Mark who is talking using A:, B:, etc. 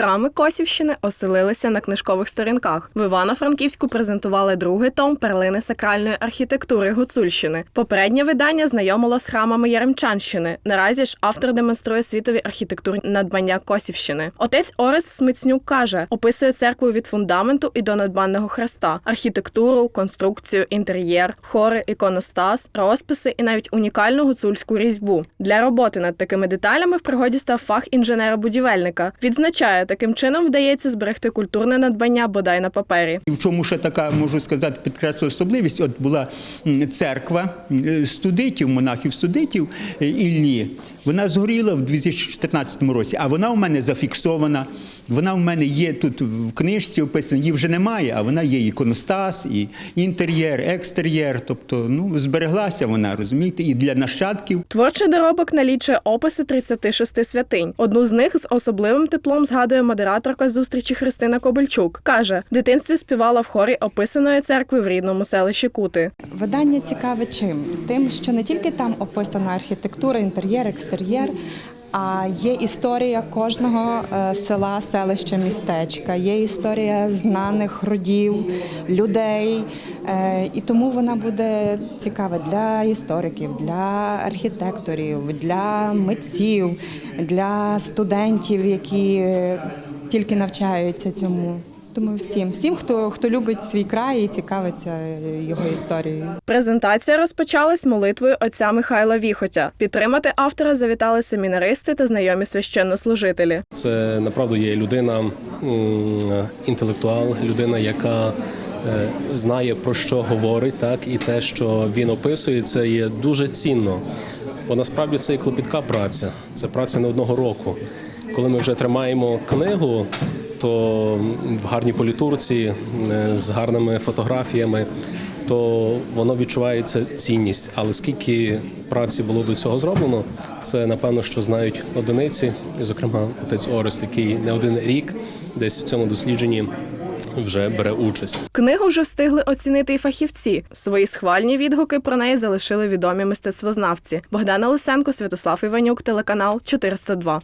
A: Храми Косівщини оселилися на книжкових сторінках. В Івано-Франківську презентували другий том перлини сакральної архітектури Гуцульщини. Попереднє видання знайомило з храмами Яремчанщини. Наразі ж автор демонструє світові архітектурні надбання Косівщини. Отець Орест Смицнюк каже, описує церкву від фундаменту і до надбанного хреста, архітектуру, конструкцію, інтер'єр, хори, іконостас, розписи і навіть унікальну гуцульську різьбу. Для роботи над такими деталями в пригоді став фах інженера-будівельника. Відзначає, таким чином вдається зберегти культурне надбання бодай на папері.
B: І в чому ще така, можу сказати, підкреслю особливість? От була церква е, студитів, монахів студитів е, Іллі. Вона згоріла в 2014 році, а вона у мене зафіксована. Вона у мене є тут в книжці описана. Її вже немає, а вона є іконостас, і інтер'єр, екстер'єр. Тобто, ну збереглася вона, розумієте, і для нащадків.
A: Творчий доробок налічує описи 36 святинь. Одну з них з особливим теплом згадує модераторка зустрічі Христина Кобильчук. Каже, в дитинстві співала в хорі описаної церкви в рідному селищі Кути.
C: Видання цікаве чим? Тим, що не тільки там описана архітектура, інтер'єр, екстер'єр, а є історія кожного е, села, селища, містечка, є історія знаних родів, людей. Е, І тому вона буде цікава для істориків, для архітекторів, для митців, для студентів, які тільки навчаються цьому. Тому всім, всім, хто, хто любить свій край і цікавиться е, його історією.
A: Презентація розпочалась молитвою отця Михайла Віхотя. Підтримати автора завітали семінаристи та знайомі священнослужителі.
D: Це направду є людина інтелектуал, людина, яка е, знає про що говорить, так і те, що він описує, це є дуже цінно. Бо насправді це і клопітка праця, це праця не одного року. Коли ми вже тримаємо книгу, то в гарній політурці е, з гарними фотографіями, то воно відчувається цінність. Але скільки праці було до цього зроблено, це напевно, що знають одиниці, і, зокрема, отець Орест, який не один рік десь в цьому дослідженні вже бере участь.
A: Книгу вже встигли оцінити і фахівці. Свої схвальні відгуки про неї залишили відомі мистецтвознавці Богдана Лисенко, Святослав Іванюк, телеканал 402.